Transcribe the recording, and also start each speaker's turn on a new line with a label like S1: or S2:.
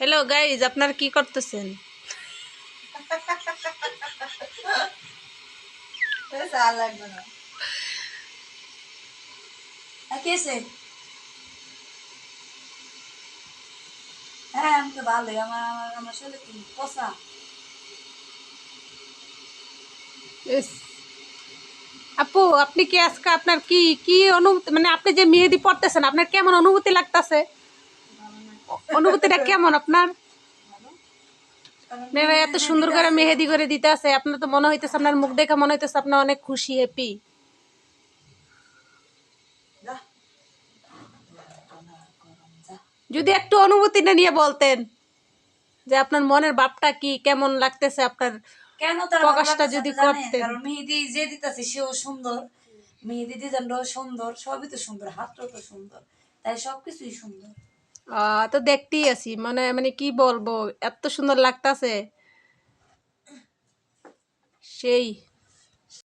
S1: Hello guys আপনারা কি করতেছেন
S2: চাল লাগবে না আর কেসে হ্যাঁ আমি তো ভালোই আমার আমার আমার শরীরে কি পচা
S1: ইস। আপু আপনি কি আজকে আপনার কি কি অনুভূতি মানে আপনি যে মেহেদি পড়তেছেন আপনার কেমন অনুভূতি লাগতাছে অনুভূতিটা কেমন আপনার? মেয়েরা এত সুন্দর করে মেহেদি করে দিতে আছে আপনার তো মনে হইতেছে আপনার মুখ দেখে মনে হইতেছে আপনার অনেক খুশি হ্যাপি যদি একটু অনুভূতিটা নিয়ে বলতেন যে আপনার মনের ভাবটা কি কেমন লাগতেছে আপনার
S2: কেন তার
S1: প্রকাশটা যদি করতেন।
S2: কারণ মেহেদি যে দিতেছে সেও সুন্দর। মেহেদি ডিজাইনটাও সুন্দর সবই তো সুন্দর হাতটাও তো সুন্দর তাই সবকিছুই সুন্দর।
S1: তো দেখতেই আছি। মানে মানে কি বলব? এত সুন্দর লাগতাছে। সেই।